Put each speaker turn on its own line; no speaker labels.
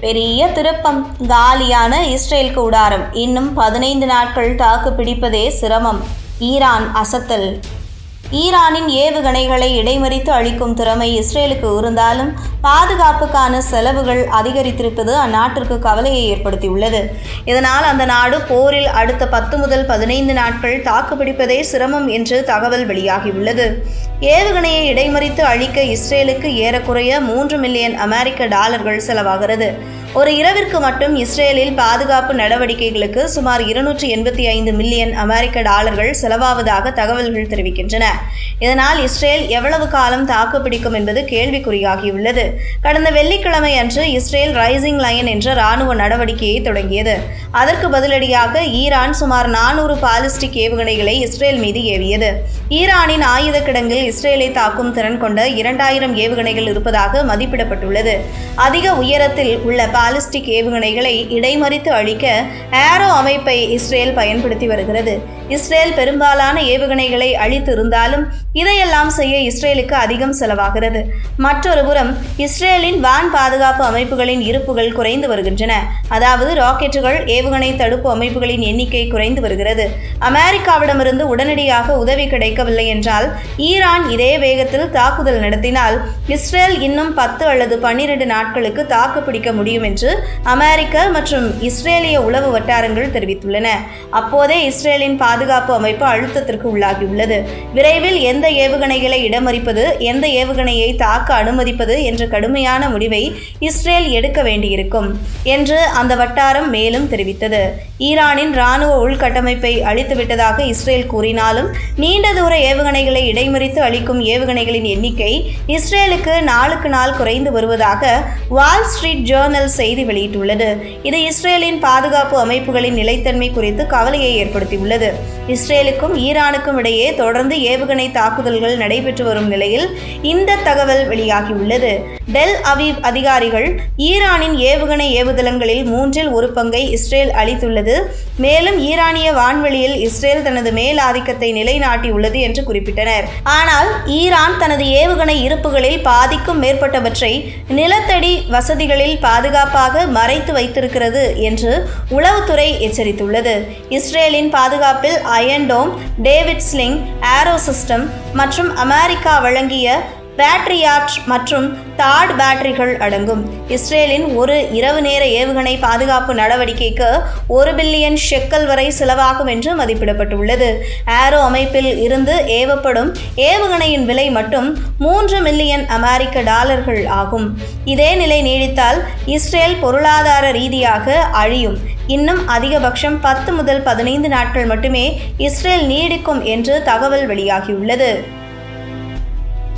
பெரிய திருப்பம். காலியான இஸ்ரேல் கூடாரம் இன்னும் பதினைந்து நாட்கள் தாக்கு பிடிப்பதே சிரமம். ஈரான் அசத்தல். ஈரானின் ஏவுகணைகளை இடைமறித்து அளிக்கும் திறமை இஸ்ரேலுக்கு இருந்தாலும் பாதுகாப்புக்கான செலவுகள் அதிகரித்திருப்பது அந்நாட்டிற்கு கவலையை ஏற்படுத்தியுள்ளது. இதனால் அந்த நாடு போரில் அடுத்த பத்து முதல் பதினைந்து நாட்கள் தாக்குப்பிடிப்பதே சிரமம் என்று தகவல் வெளியாகியுள்ளது. ஏவுகணையை இடைமறித்து அழிக்க இஸ்ரேலுக்கு ஏறக்குறைய மூன்று மில்லியன் அமெரிக்க டாலர்கள் செலவாகிறது. ஒரு இரவிற்கு மட்டும் இஸ்ரேலில் பாதுகாப்பு நடவடிக்கைகளுக்கு சுமார் இருநூற்றி எண்பத்தி ஐந்து மில்லியன் அமெரிக்க டாலர்கள் செலவாவதாக தகவல்கள் தெரிவிக்கின்றன. இதனால் இஸ்ரேல் எவ்வளவு காலம் தாக்குப்பிடிக்கும் என்பது கேள்விக்குறியாகியுள்ளது. கடந்த வெள்ளிக்கிழமை அன்று இஸ்ரேல் ரைசிங் லைன் என்ற ராணுவ நடவடிக்கையை தொடங்கியது. அதற்கு பதிலடியாக ஈரான் சுமார் நானூறு பாலிஸ்டிக் ஏவுகணைகளை இஸ்ரேல் மீது ஏவியது. ஈரானின் ஆயுத கிடங்கில் இஸ்ரேலை தாக்கும் திறன் கொண்ட இரண்டாயிரம் ஏவுகணைகள் இருப்பதாக மதிப்பிடப்பட்டுள்ளது. அதிக உயரத்தில் உள்ள பாலிஸ்டிக் ஏவுகணைகளை இடைமறித்து அழிக்க ஏரோ அமைப்பை இஸ்ரேல் பயன்படுத்தி வருகிறது. இஸ்ரேல் பெரும்பாலான ஏவுகணைகளை அழித்து இருந்தாலும் இதையெல்லாம் செய்ய இஸ்ரேலுக்கு அதிகம் செலவாகிறது. மற்றொரு புறம் இஸ்ரேலின் வான் பாதுகாப்பு அமைப்புகளின் இருப்புகள் குறைந்து வருகின்றன. அதாவது ராக்கெட்டுகள் ஏவுகணை தடுப்பு அமைப்புகளின் எண்ணிக்கை குறைந்து வருகிறது. அமெரிக்காவிடமிருந்து உடனடியாக உதவி கிடைக்கவில்லை என்றால் ஈரான் இதே வேகத்தில் தாக்குதல் நடத்தினால் இஸ்ரேல் இன்னும் பத்து அல்லது பன்னிரண்டு நாட்களுக்கு தாக்குப்பிடிக்க முடியும் என்று அமெரிக்க மற்றும் இஸ்ரேலிய உளவு வட்டாரங்கள் தெரிவித்துள்ளன. அப்போதே இஸ்ரேலின் பாதுகாப்பு அமைப்பு அழுத்தத்திற்கு உள்ளாகியுள்ளது. விரைவில் எந்த ஏவுகணைகளை இடமறிப்பது எந்த ஏவுகணையை தாக்க அனுமதிப்பது என்ற கடுமையான முடிவை இஸ்ரேல் எடுக்க வேண்டியிருக்கும் என்று அந்த வட்டாரம் மேலும் தெரிவித்தது ஈரானின் இராணுவ உள்கட்டமைப்பை அழித்துவிட்டதாக இஸ்ரேல் கூறினாலும் நீண்ட தூர ஏவுகணைகளை இடைமறித்து அளிக்கும் ஏவுகணைகளின் எண்ணிக்கை இஸ்ரேலுக்கு நாளுக்கு நாள் குறைந்து வருவதாக வால் ஸ்ட்ரீட் ஜேர்னல் செய்தி வெளியிட்டுள்ளது. இது இஸ்ரேலின் பாதுகாப்பு அமைப்புகளின் நிலைத்தன்மை குறித்து கவலையை ஏற்படுத்தியுள்ளது. இஸ்ரேலுக்கும் ஈரானுக்கும் இடையே தொடர்ந்து ஏவுகணை தாக்குதல்கள் நடைபெற்று வரும் நிலையில் இந்த தகவல் வெளியாகியுள்ளது. டெல் அவீவ் அதிகாரிகள் ஈரானின் ஏவுகணை ஏவுதளங்களில் மூன்றில் ஒரு பங்கை இஸ்ரேல் அளித்துள்ளது. மேலும் ஈரானிய வான்வெளியில் இஸ்ரேல் தனது மேல் ஆதிக்கத்தை நிலைநாட்டியுள்ளது என்று குறிப்பிட்டனர். ஆனால் ஈரான் தனது ஏவுகணை இருப்புகளில் பாதிக்கும் மேற்பட்டவற்றை நிலத்தடி வசதிகளில் பாதுகாப்பாக மறைத்து வைத்திருக்கிறது என்று உளவுத்துறை எச்சரித்துள்ளது. இஸ்ரேலின் பாதுகாப்பில் Iron Dome David Sling Arrow system மற்றும் அமெரிக்கா வழங்கிய பேட்ரியாட் மற்றும் தாட் பேட்டரிகள் அடங்கும். இஸ்ரேலின் ஒரு இரவு நேர ஏவுகணை பாதுகாப்பு நடவடிக்கைக்கு ஒரு பில்லியன் ஷெக்கல் வரை செலவாகும் என்று மதிப்பிடப்பட்டுள்ளது. ஏரோ அமைப்பில் இருந்து ஏவப்படும் ஏவுகணையின் விலை மட்டும் மூன்று மில்லியன் அமெரிக்க டாலர்கள் ஆகும். இதே நிலை நீடித்தால் இஸ்ரேல் பொருளாதார ரீதியாக அழியும். இன்னும் அதிகபட்சம் பத்து முதல் பதினைந்து நாட்கள் மட்டுமே இஸ்ரேல் நீடிக்கும் என்று தகவல் வெளியாகியுள்ளது.